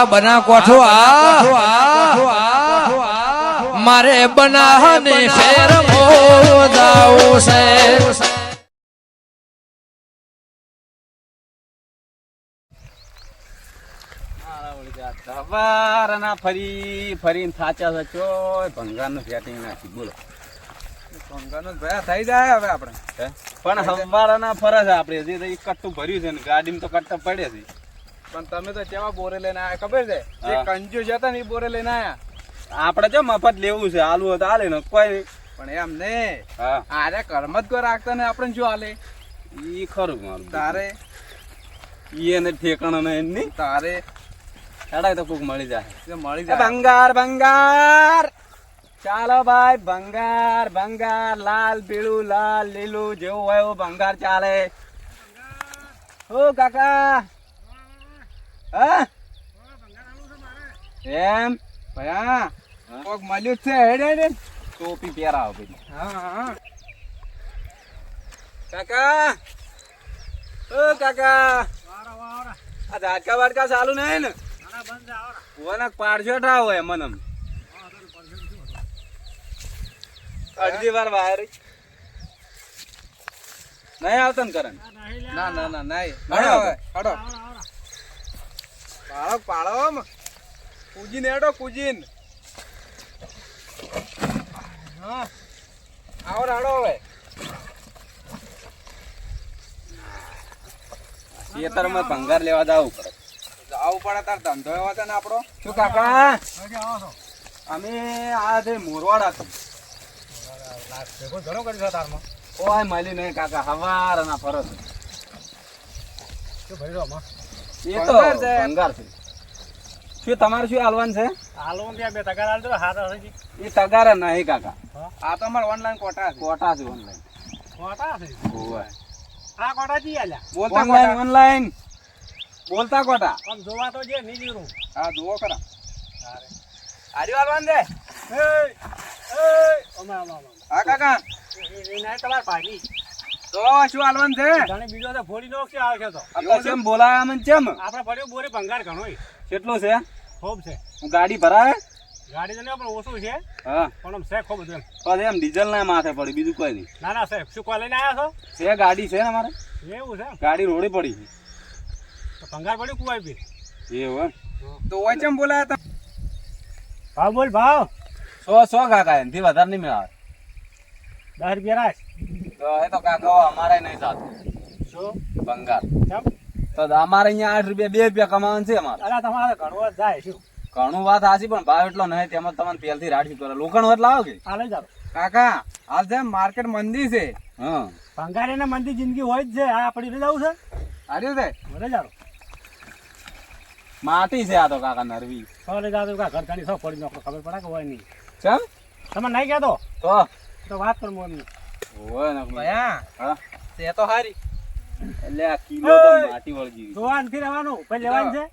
આ? બના કોઠો આ? મારે બનાને ફેર મોદાઓ છે. સવારના ફરી ફરીને થાચા છે. ચોય ભંગારનું સેટિંગ નાખી બોલો. ભંગારનો જ ભયા થઈ જાય હવે આપણે. પણ સવારના ફરે છે આપણે. હજી તો કટ્ટું ભર્યું છે ને ગાડીમાં તો કટ્ટા પડે છે. પણ તમે તો કેવા બોરે લઈને આયા? ખબર છે? જે હા. કંજૂસ હતા ને એ બોરે લઈને આયા. આપણે જો મફત લેવું છે આલુ તો હાલે ને કોઈ પણ એમ ને આરે કર્મ જ કોઈ રાખતા ને આપણે જો હાલે ઈ ખરું મારું તારે? ઈ એને ઠેકાણા ને એમની તારે? હેડાય તો કોક મળી જાય. મળી જાય. ભંગાર ભંગાર. ચાલો ભાઈ ભંગાર ભંગાર. લાલ પીળું લાલ લીલું જેવું હોય એવું ભંગાર ચાલે. ઓ કાકા. હા? એમ? ભયા? કોક મળ્યું છે. હેડ હેડ. ટોપી પહેરાવો પેલી. હા હા. કાકા? ઓ કાકા. આ ઝાટકા વાટકા ચાલુ નહીં ને? ઓના પાડશો ઠા હોય મને અડધી વાર વાયર. નહીં આવતો ને કરણ ના ના ના નહીં. હડો હડો પાળો પાળો કુજીન હેડો કૂજીને. હા. આવો રાડો હવે. ખેતરમાં ભંગાર લેવા જવું પડે. આવું પડે તાર ધંધો એવો છે ને આપણો? શું કાકા? અમે આ જે મોરવાડ હતું ઘણો કરી તારમાં. ઓય માલી નહીં કાકા. હવાર ના ફરસ શું ભરી રહ્યો એ તો ભંગાર છે. શું તમારે શું હાલવાનું છે? હાલો ત્યાં બે તગાર હાલ હાથ હજી. એ તગારે નહીં કાકા. આ તો અમારે ઓનલાઈન કોટા છે. કોટા છે ઓનલાઈન કોટા છે? ઓય આ કોટા જી આલ્યા. બોલતા ઓનલાઈન ઓનલાઈન બોલતા કોટા આમ જોવા તો જે નહીં જીરું હા જુઓ ખરા. આર્યું હાલવાન છે? હા કાકા. તમારે ભાગી તો શું હાલવાન છે? બીજો તો ફોડી નો આવે છે તો. આ તો ચેમ બોલાયા મને આપણે પડ્યો બોરી ભંગાર ઘણો કેટલો છે? ખૂબ છે. ગાડી ભરાય ગાડી તો નહીં પણ ઓછું છે. હા. પણ આમ છે ખૂબ એમ. એમ ડીઝલ ના માથે પડી બીજું કોઈ નહીં. ના ના સાહેબ શું કોઈ લઈને આવ્યા છે ગાડી છે ને અમારે? એવું છે ગાડી રોડી પડી તો ભંગાર પડ્યું કુવાય બી એવું તો ઓય બોલાયા તમે ભાવ બોલ ભાવ. સો સો કાકા એમથી વધારે નહીં મેળવે. દસ રૂપિયા રાખ. તો એ તો કાકા અમારે નહીં થતું. શું? ભંગાર. કેમ? તો અમારે અહીંયા આઠ રૂપિયા બે રૂપિયા કમાવાનું છે અમારે. તમારે ઘણું જાય શું ઘણું વાત હાચી પણ ભાવ એટલો નહીં તેમાં તમને પહેલથી રાડ્યું કરે. લોખંડ વટ લાવો કે. આ લઈ કાકા હાલ છે માર્કેટ મંદી છે. હા. ભંગાર એને મંદી જિંદગી હોય જ છે. આ લઈ જવું છે? જાઓ. માટી છે આ તો કાકા નરવી. સો લઈ જાઓ. તો ઘર ઘણી સો પડી નાખો. ખબર પડે કે હોય નહીં? ચમ? તમે નહીં કહેતો? તો. તો વાત કરું હું હોય ને ભયા હા? તે તો હારી. એટલે આ કિલો તો! માટી વળગી જોવા નથી રહેવાનું પછી લેવાનું છે?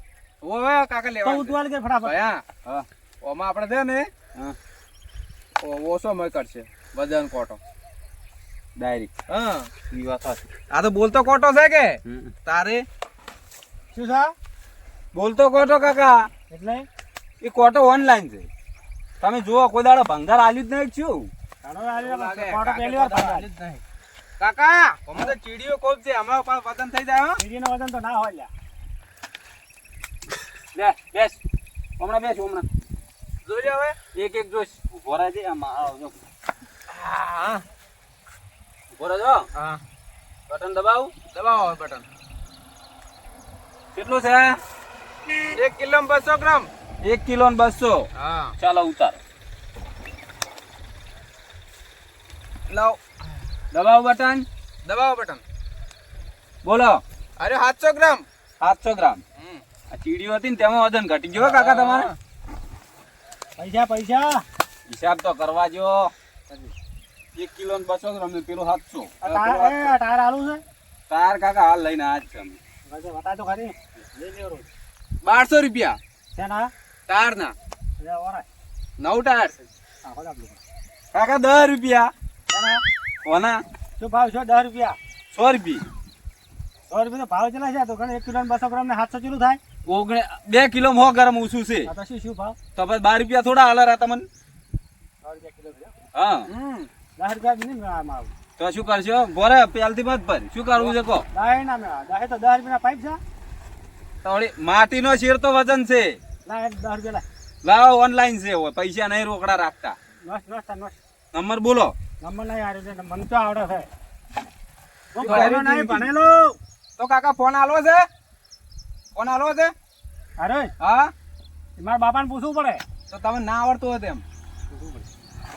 ઓય કાકા તો લેવા ઉતવાળી દે ફટાફટ. ભયા હા. ઓમાં આપણે છે ને હા. ઓછો મય કરશે વજન કોટો. ડાયરેક્ટ હા. ઈ વાત. આ તો બોલતો કોટો છે કે. તારે? શું છે બોલતો કોટો કાકા. એટલે? એ કોટો ઓનલાઈન છે. તમે જુઓ કોઈ દાડો ભંગાર આલ્યું જ નહીં કોટો કાકા તો તો ચીડીઓ કોપ છે. આમાં પણ વજન થઈ જાય હો. વીડીનું વજન તો ના હોય લે બેસ હમણાં બેસ હમણાં. જોઈ હવે. એક એક જોઈશ. ઊભો રહેજે આમાં આવો જો. હા. ઊભો રહેજો હા. બટન દબાવું? દબાવો હવે બટન. કેટલું છે? એક કિલો બસો ગ્રામ. એક કિલો ને બસો. હા. ચાલો ઉતાર. લાવ. દબાવો બટન. દબાવો બટન. બોલો. અરે સાતસો ગ્રામ. સાતસો ગ્રામ. આ ચીડીઓ હતી ને તેમાં વજન ઘટી ગયો કાકા તમારે. પૈસા પૈસા. હિસાબ તો કરવા જો. એક કિલો ને બસો ગ્રામ ને પેલું સાતસો. ટાયર છે ટાયર આલું છે? તાર કાકા હાલ લઈને આજ છે અમે. તો ખરી બારસો રૂપિયા. છે ટાયર ના નવ ટાયર. કાકા દસ રૂપિયા. કોના શું ભાવ છે? દસ રૂપિયા. સો રૂપિયા. સો રૂપિયા તો ભાવ ચલા છે? તો ઘણા એક કિલો ને બસો ગ્રામ ને સાતસો થાય. ઓગણે બે કિલો મો ગરમ ઓછું છે. તો શું શું ભાવ? તો પછી બાર રૂપિયા થોડા હાલર આ તમને હા. દસ રૂપિયા નહીં આવું. તો શું કરશો? બોરે પેલથી મત ભર. શું કરવું છે કહો? દસ ના મેળા. દસ તો દસ રૂપિયા પાઇપ છે? તો માટીનો શેર તો વજન છે. ના દસ રૂપિયા લાય. ઓનલાઈન છે પૈસા નહીં રોકડા રાખતા. નંબર બોલો. નંબર નહીં આ રીતે મને તો આવડે છે. હું ભણેલો નહીં ભણેલો? તો કાકા ફોન આલો છે? ફોન આલો છે? અરે. હા? મારા બાપાને પૂછવું પડે. તો તમને ના આવડતું હોય તેમ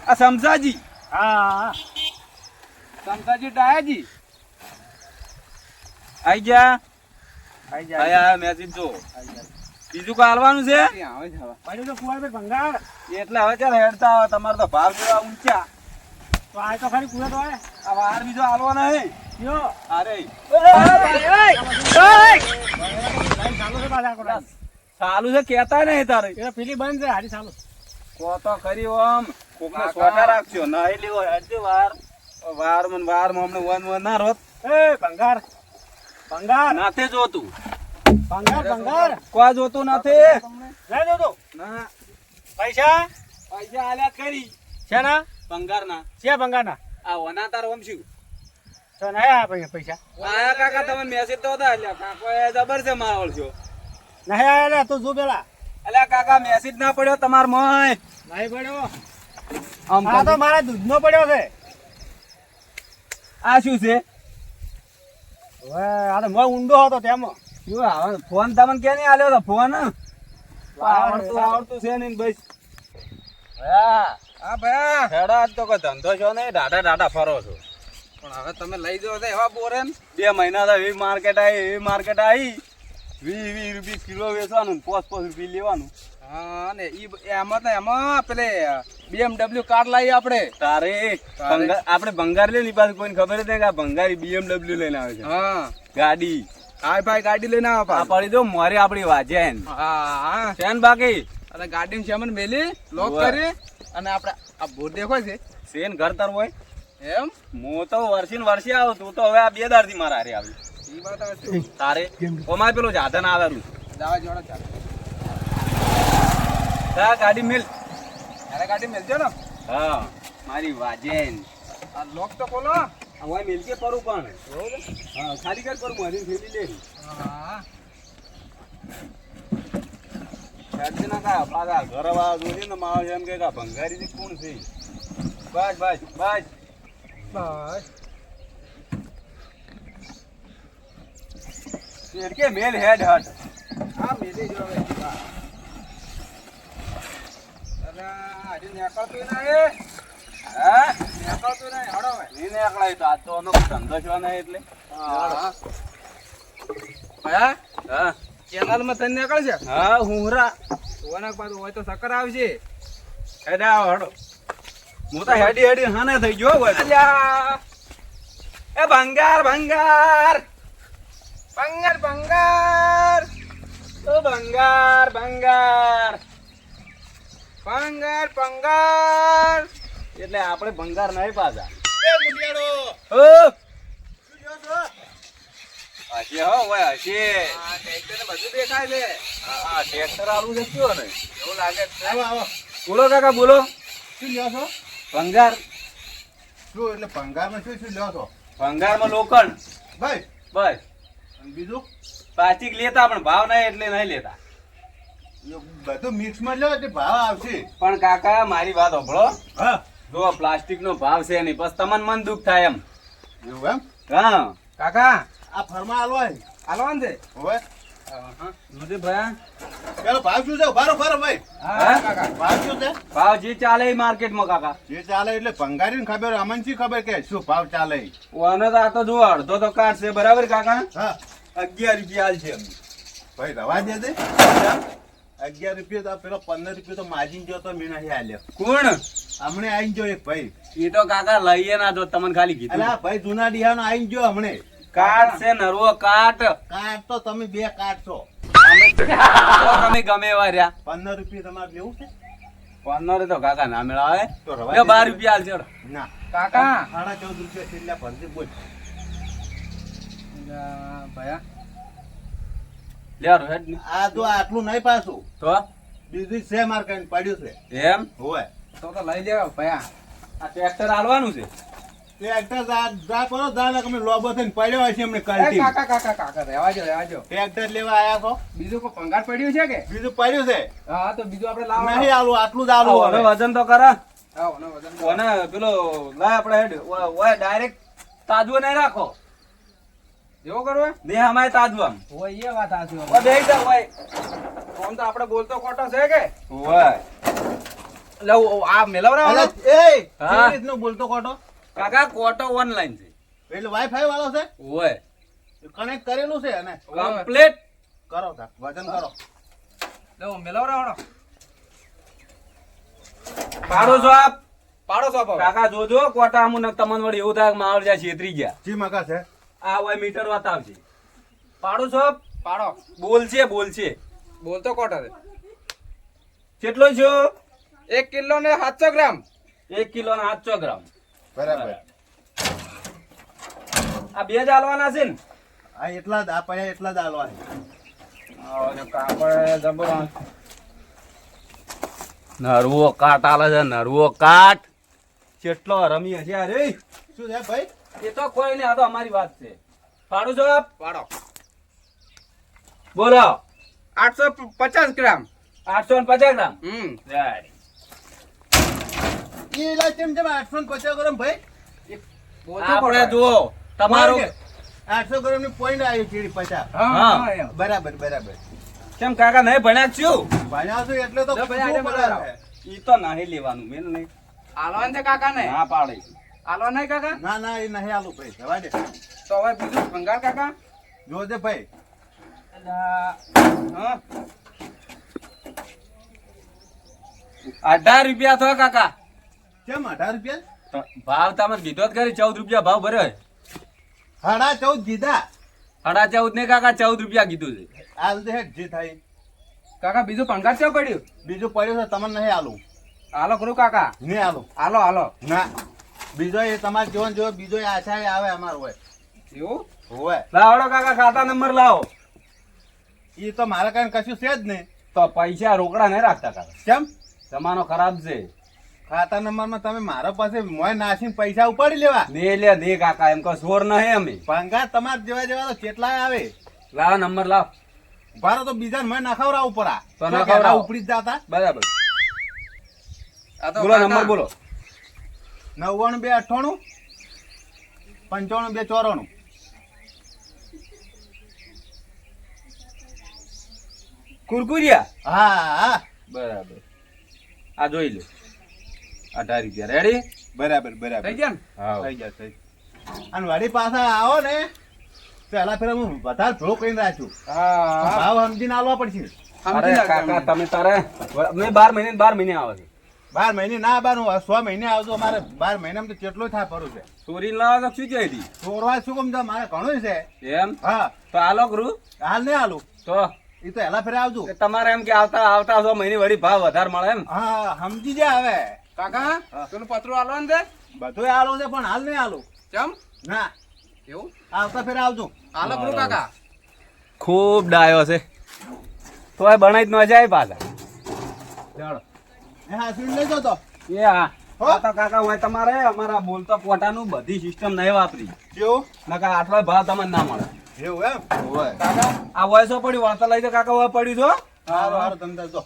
આ સમજાજી હા. હા ડાયાજી. આઈ ગયા? આઈ આયા મેસેજ જો. બીજું કોઈ હાલવાનું છે? પડ્યું તો કુંવરભાઈ ભંગાર? એટલે હવે ચાલ હેડતા તમારે તો ભાવ જોવા ઊંચા. તો આ તો ખરી કુંવર તો આ વાર બીજો હાલવાનો નહીં. કયો અરે. ચાલુ છે કેતા નહીં તારે. એ પેલી બંધ છે હારી ચાલુ. કો તો ખરી ઓમ. કોકને સોટા રાખજો. નહીં લેવો હેડજે વાર. વાર મન વારમાં વન વન ના રોત. એ ભંગાર. ભંગાર. નાથે જોતું ભંગાર ભંગાર. કોઈ જોતું નથી? લઈ જોતો ના. પૈસા? પૈસા આલ્યા કરી છે ના? બંગાર છે આ વના તાર ઓમ શું તો નહીં પૈસા? આયા કાકા તમે મેસેજ તો હતા એટલે કાકો એ જબર છે માહોલ છો નહીં આયા તું જો પેલા. અલ્યા કાકા મેસેજ ના પડ્યો તમાર મોય નહીં પડ્યો. આમ આ તો મારા દૂધનો પડ્યો છે. આ શું છે? આ તો મોય ઊંડો હતો તેમાં. શું આવે ફોન તમને કે નહીં આલ્યો તો ફોન? આવડતું આવડતું છે ને બસ હા હા ભાઈ હેડા આજ તો કોઈ ધંધો છો નહીં ડાડા ડાડા ફરો છો. પણ હવે તમે લઈ જાઓ એવા બોરે બે મહિના તો એવી માર્કેટ આવી એવી માર્કેટ આવી. વીસ વીસ રૂપિયા કિલો વેચવાનું ને પોસ પોસ રૂપિયા લેવાનું. હા ને ઈ એમાં તો એમાં પેલે બીએમડબલ્યુ કાર લાવી આપણે તારે આપણે ભંગાર લે ની પાસે કોઈને ખબર જ નહીં કે આ ભંગારી બીએમડબલ્યુ લઈને આવે છે. હા. ગાડી. હાય ભાઈ ગાડી લઈને આવો આ. પડી દો મારી આપડી વાજે હા હા. છે બાકી? અરે અને ગાડીમાં સામાન મેલી લોક. કરી. અને આપણે આ બોર દેખો છે સેન ઘર તર હોય? એમ? હું તો વર્ષી ને વર્ષે આવું તું તો હવે આ બે દારથી મારા હારે આવી. ઈ વાત આવે તારે? ઓમાં પેલું જાધન આવેલું દાવા જોડે ચાલે. તા ગાડી મિલ. અરે ગાડી મિલજો ને? હા મારી વાજેન. આ લોક તો બોલો હવે મિલ કે પરું પણ. હા ખાલી કર પર મારી ફેલી લે હા. ના કા પાછા ને માવ એમ કે કા ભંગારી છે બસ બસ બસ બસ કે મેલ હેડ હટ હા મેલી જો અરે આજે નીકળતું ના એ હા નીકળતું ના હડો હવે નહીં ધંધો છો ને એટલે હા હા હા. કેનાલમાં તને નીકળ છે હા હુંરા ઓનક પાછું હોય તો સકર આવશે. હેડે આવો હેડો. હું તો હેડી હેડી હાને થઈ ગયો હોય. એ ભંગાર ભંગાર. ભંગાર ભંગાર. ઓ ભંગાર ભંગાર. ભંગાર ભંગાર. એટલે આપણે ભંગાર નહીં પાછા એ ઓ! હશે હો હોય હશે. આ ટ્રેક્ટર બધું દેખાય છે. હા ટ્રેક્ટર આલું છે કયો ને એવું લાગે આવો આવો. બોલો કાકા બોલો. શું લ્યો છો? ભંગાર. શું એટલે ભંગારમાં શું શું લ્યો છો? ભંગારમાં લોખંડ. બસ. બસ. બીજું? પ્લાસ્ટિક લેતા પણ ભાવ નહીં એટલે નહીં લેતા. બધું મિક્સમાં લ્યો એટલે ભાવ આવશે. પણ કાકા મારી વાત સાંભળો. હા. જો પ્લાસ્ટિક નો ભાવ છે નહીં બસ તમને મન દુઃખ થાય એમ. એવું એમ? હા. કાકા આ ફરમા હાલવા હાલવાન છે? હવે. ભાવ શું છે બારો બારો ભાઈ. હા કાકા. ભાવ શું છે? ભાવ જે ચાલે એ માર્કેટમાં કાકા. જે ચાલે એટલે ભંગારીને ખબર અમને ખબર કે શું ભાવ ચાલે? ઓને તો આ તો અડધો તો કાઢશે બરાબર કાકા? હા. અગિયાર રૂપિયા હાલ છે ભાઈ રવા દે દે. અગિયાર રૂપિયા તો પેલો પંદર રૂપિયા તો માજીને જો તો મેં નહીં આલ્યો. કોણ? હમણે આઈ જો એક ભાઈ. એ તો કાકા લઈએ ના જો તમને ખાલી કીધું. ભાઈ જુના ડિહાનો આઈ જો હમણે. કાટ છે નરવો કાટ. કાટ તો તમે બે કાઢશો છો. તમે ગમે એવા રહ્યા. પંદર રૂપિયા તમારે લેવું છે? પંદર તો કાકા ના મેળાવે. તો. બાર રૂપિયા હાલ ચડો. ના. કાકા. સાડા ચૌદ રૂપિયા છેલ્લા ભરતી બોલ. ભયા. લ્યો હેડ આ તો આટલું નહીં પાછું. તો? બીજું છે માર કઈ પડ્યું છે. એમ? હોય તો તો લઈ લેવા ભયા. આ ટ્રેક્ટર હાલવાનું છે. ટ્રેક્ટર જા જા કરો જા ને લોબો થઈને પડ્યો હશે એમને એ કાકા કાકા કાકા રહેવા જો રહેવા જો ટ્રેક્ટર લેવા આયા છો? બીજું કોઈ ભંગાર પડ્યું છે કે? બીજું પડ્યું છે? હા તો બીજું આપણે લાવો. નહીં આલું આટલું જ આલું હવે. વજન તો કરા. કરો. ઓને પેલો લાય આપણે હેડ. ઓય ડાયરેક્ટ તાજવો નહીં રાખો. જેવો કરવો હે? ને અમારે તાજવો આમ એ વાત સાચી હોય. બેહી જા ઓય. ફોન તો આપણે બોલતો ખોટો છે કે? ઓય. એટલે આ મેલાવરા એ કેવી રીતનું બોલતો કોટો કાકા કોટો ઓનલાઈન છે. એટલે વાઈફાઈ વાળો છે? ઓય કનેક્ટ કરેલું છે અને કમ્પ્લીટ કરો તા વજન કરો. લે, ઓ મેલાવરા પાડો છો આપ. પાડો છો. કાકા જોજો કોટા અમુને તમને વળી એવું થાય કે માવળ જ્યાં છેતરી ગયા. જી મકા છે. આ હોય મીટર બતાવશે પાડો છો પાડો. બોલશે બોલશે બોલતો કોટા છે કેટલો છો? એક કિલો ને સાતસો ગ્રામ. એક કિલો ને સાતસો ગ્રામ. બરાબર. આ બે જ હાલવાના છે ને? આ એટલા જ આ પડ્યા એટલા જ આલવા છે. નરવો કાટ આલે છે નરવો કાટ. કેટલો રમી હશે અરે શું છે ભાઈ? એ તો કોઈ નહીં આ તો અમારી વાત છે. પાડો છો આપ પાડો બોલો. આઠસો પચાસ ગ્રામ. આઠસો ને પચાસ ગ્રામ. હમ. રેડી. એ લા ચેમ ચેમ આઠસો ગ્રામ ભાઈ? આપણે જુઓ તમારો આઠસો ગ્રામની પોઈન્ટ આવી ચીડી હા, હા. હા. બરાબર બરાબર. કેમ કાકા નહીં ભણ્યા છું? ભણ્યા છું એટલે તો. ઈ તો નહીં લેવાનું મેં નહીં. આલવાન છે કાકા ને? ના પાડે. આલવા નહીં કાકા? ના ના એ નહીં આલું ભાઈ. જવા દે. તો હવે બીજું ભંગાર કાકા? જોજે ભાઈ. હા. અઢાર રૂપિયા થયો કાકા. કેમ અઢાર રૂપિયા? ભાવ તમે કીધો જ કરી ચૌદ રૂપિયા ભાવ ભર્યો. સાડા ચૌદ કીધા. સાડા ચૌદ ને કાકા ચૌદ રૂપિયા કીધું છે. હાલ દે જે થાય. કાકા બીજું ભંગાર ચેવું પડ્યું? બીજું પડ્યું છે તમને નહીં આલું. હાલો કરું કાકા. નહીં આલું. હાલો હાલો ના. બીજો એ તમારે જીવન જો બીજો એ આછા આવે અમાર હોય. એવું? હોય. લાવડો કાકા ખાતા નંબર લાવો. એ તો મારા કારણે કશું છે જ નહીં. તો પૈસા રોકડા નહીં રાખતા કાકા. કેમ? જમાનો ખરાબ છે. ખાતા નંબરમાં તમે મારા પાસે મોય નાસીને પૈસા ઉપાડી લેવા. ને લે ને કાકા એમ કો સોર નહીં અમે. પંગા તમાર જેવા જેવા તો કેટલા આવે? લાવ નંબર લાવ. ભારો તો બીજા મોય નખાવરાવું ઉપર આ તો નખાવરાવો. ઉપડી જ જાતા? બરાબર. આ તો બોલો નંબર બોલો. નવ્વાણું બે અઠ્ઠાણું પંચાણું બે ચોરાણું. કુરકુરિયા? હા હા. બરાબર. આ જોઈ લો. અઢાર રૂપિયા. રેડી બરાબર બરાબર. થઈ ગયા હા થઈ ગયા થઈ અને વળી પાછા આવો ને. પેલા ફેરા હું વધારે ભૂલો કરીને રાખ્યું. ભાવ સમજીને આલવા પડશે. અરે કાકા તમે તારે મેં બાર મહિને બાર મહિને આવે છે. બાર મહિને ના બાર હું સો મહિને આવતો મારે બાર મહિનામાં તો કેટલો થાય ફરું છે. ચોરી લાવો તો શું જાય હતી ચોરવા શું કમ છે? મારે ઘણું છે. એમ? હા. તો હાલો કરું હાલ નહીં આલું તો? એ તો હેલા ફેરે આવજો. તમારે એમ કે આવતા આવતા છો મહિને વળી ભાવ વધારે મળે એમ? હા સમજી જાય હવે. કાકા પેલું પતરું આલો છે? બધું આલો છે પણ હાલ નહીં આલો ચમ? ના. એવું? આવતા ફેરા આવજો. હાલો કરું કાકા. ખૂબ ડાયો છે. તો એ બનાવી જ ન જાય પાછા. ચાલો. એ હા સીડ લઈ જતો એ હા. તો કાકા હોય તમારે અમારા બોલતો પોટાનું બધી સિસ્ટમ નહીં વાપરી. કેવું નકા આટલો ભાવ તમને ના મળે. એવું એમ? કાકા? આ વયસો પડ્યું? વાર્તા લઈ તો કાકા હોય પડ્યું છો સારું સારું તમતાર જો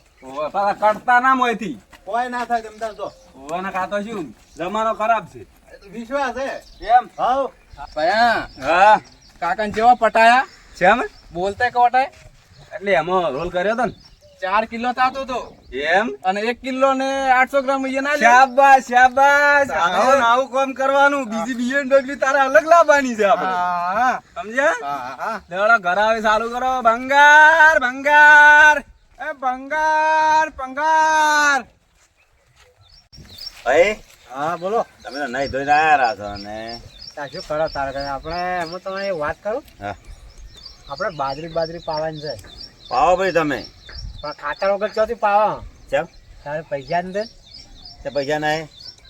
પાછા કટતા ના મોયથી. કોઈ ના થાય તમતાર જો. તો ઓના કાતો શું જમાનો ખરાબ છે. વિશ્વાસ હે એમ હાવ ભયા હા. કાકા જેવા પટાયા? છે એમ બોલતા કોટાય એટલે એમાં રોલ કર્યો તો ને. ચાર કિલો થતો તો. એમ? અને એક કિલો ને આઠસો ગ્રામ ના શાબાશ શાબાશ. આવું ને. આવું કામ કરવાનું? બીજી BMW તારે અલગ લાવવાની છે આપણે. સમજ્યા? હા હા ઘર આવે ચાલુ કરો. ભંગાર ભંગાર. એ ભંગાર ભંગાર. ભાઈ? હા બોલો. તમે તો નહીં ધોઈને આયા છો ને શું કરો તારે આપણે હું તમને વાત કરું? હા. આપણે બાજરી બાજરી પાવાની છે. પાવો ભાઈ તમે. પણ ખાતર વગર ચોથી પાવા? કેમ તારે પૈસા ને તે પૈસા ના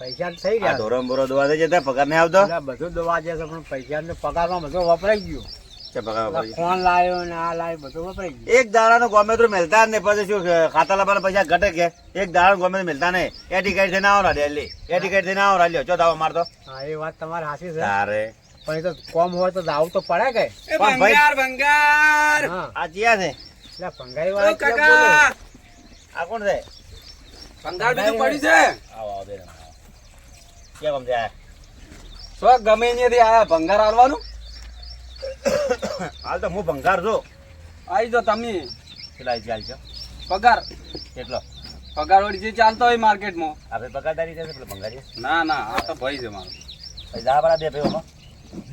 પૈસા થઈ ગયા. ધોરણ બોરો દોવા દે જતા પગાર નહીં આવતો? બધું દવા જે છે પણ પૈસા ને પગારમાં બધું વપરાઈ ગયું. ફોન લાવ્યો ને આ લાવ્યો બધું વપરાઈ ગયું. એક દાડાનો ગમે તો મેલતા જ નહીં પછી શું ખાતા લાવવાના પૈસા ઘટે કે? એક દાડા ગમે તો મેલતા નહીં. એ ટિકિટ થઈને આવો ના ડેલી. એ ટિકિટ થઈને આવો લ્યો ચો દાવો મારતો. હા એ વાત તમારી સાચી છે. તારે. પણ એ તો કોમ હોય તો દાવ તો પડે કે? ભંગાર ભંગાર. હા. આ ચિયા છે. એટલે ભંગારી વાળા કાકા. આ કોણ છે? ભંગાર બીજું પડ્યું છે. આવો આવો બે કેમ આ? સો ગમે અહીંયાથી આયા? ભંગાર આલવાનું હાલ તો હું ભંગાર છું. આવી જો તમે. કેટલા આવી છો પગાર. કેટલો? પગાર વળી જે ચાલતો હોય માર્કેટમાં. આપણે પગારદારી જશે પેલો ભંગારી? ના ના આ તો ભાઈ છે મારો. પૈસા દે બે ભાઈઓ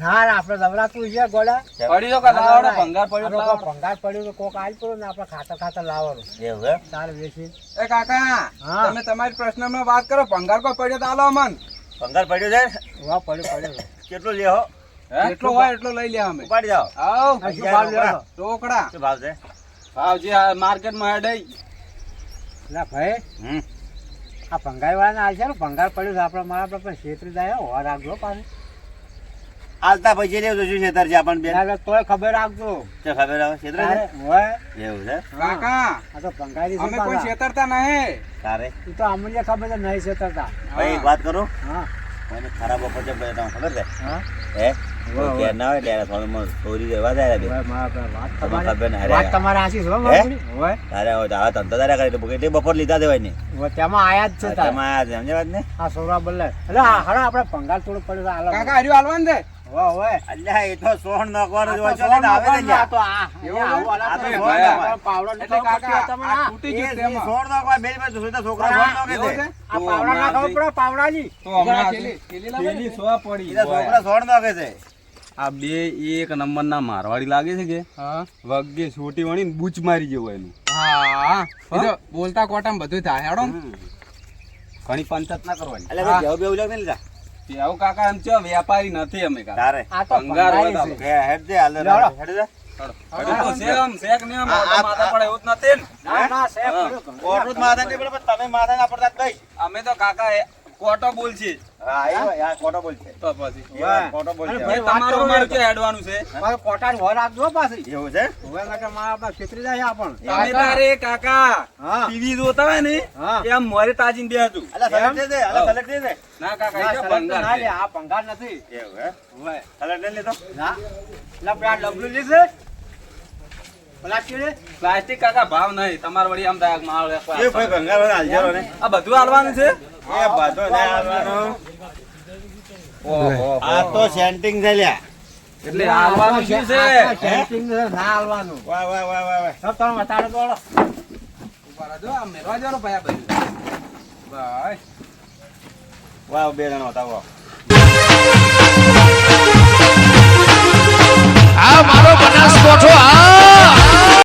ના ના આપણે દવરાતું છે ગોડા પડી કે લાવડો ભંગાર પડ્યો ભંગાર પડ્યો તો કોક આલ પડ્યો ને આપણે ખાતા ખાતા લાવવાનું. એવું એમ? તાર વેચી એ કાકા હા. તમે તમારી પ્રશ્નમાં વાત કરો ભંગાર કો પડ્યો તો આલો મન ભંગાર પડ્યો છે? વાહ પડ્યો પડ્યો. કેટલો લ્યો હો? જેટલો હોય એટલો લઈ લે અમે. ઉપાડી જાઓ. આવ. શું ભાવ લેવાનો? ટોકડા શું ભાવ છે? ભાવ જે આ માર્કેટમાં હેડાઈ ના ભાઈ હમ. આ ભંગાર વાળાને આ છે ને ભંગાર પડ્યું છે આપણે મારા આપણે પણ છેતરી જાય હો રાખજો પાસે આલતા પછી લેવું શું છેતર છે આપણને બેન? ના, તોય ખબર રાખજો. શું ખબર આવે છેતરે છે હોય? એવું છે? કાકા આ તો ભંગારી અમે કોઈ. છેતરતા નહીં. તારે? તું તો અમને ખબર છે નહીં છેતરતા ભાઈ એક વાત કરું? હા. મને ખરાબ ઓફર છે તમે ખબર છે? હા? કે ના હોય ત્યારે થોડું ચોરી રહેવા જાય બે. તમારે ખબર ના વાત તમારે આશી છે હો, હે? હોય. તારે હોય તો ધંધો તારે કરી એટલે બપોર લીધા દેવાય ને. તેમાં આયા જ છે તારે. આયા છે સમજે વાત ને? આ સોરા બલ્લે. એટલે હા આપણે ભંગાર થોડું પડ્યું હાલો. કાકા હર્યું હાલવાનું છે? તમને, હા. તેમાં. છોકરા સોણ નાખે છે? આ બે એક નંબર ના મારવાડી લાગે છે કે? વગે છોટી વણી ને બૂચ મારી જેવું એનું. હા. બોલતા કોટામાં બધું થાય હેડો. ઘણી પંચાયત ના કરવાની. એટલે બેવ બેવ લાગે ને આવું કાકા એમ છો વેપારી નથી અમે કાકા. તારે. આ તો ભંગાર હોય તો છે. હે. હેડ દે હાલ હેડ દે અમે તો કાકા કોટો બોલ છે. હા એ હોય, બોલ છે. તો પછી. એ બોલ છે. ભાઈ, તમારું વાત અમારું હેડવાનું છે? મારે પોટાની હોર રાખજો પાછી. એવું છે? હવે માટે મારા આપણા છેતરી જાય આપણ તમે તારે કાકા ટીવી જોતા હોય ને એમ મોરે તાજીને બે હતું. અલા સલેટ દે દે અલા સલેટ દે દે. ના કાકા એ તો સલાડ તો ભંગાર ના લે, આ ભંગાર નથી. એવું હે? હોય. સલેટ લઈ લેતો. ના. એટલે પેલા ડબલું લીધે પ્લાસ્ટિક કાકા ભાવ નહીં. તમારે વળી આમ થાય માળ એ ભાઈ ભંગાર હોય ને આ બધું હાલવાનું છે? એ બધો ના આવવાનો ઓહો આ તો જો આ મેરવા જો ભાઈ આ ભાઈ ભાઈ વાહ બે જણો હતા આ મારો બનાસકોઠો આ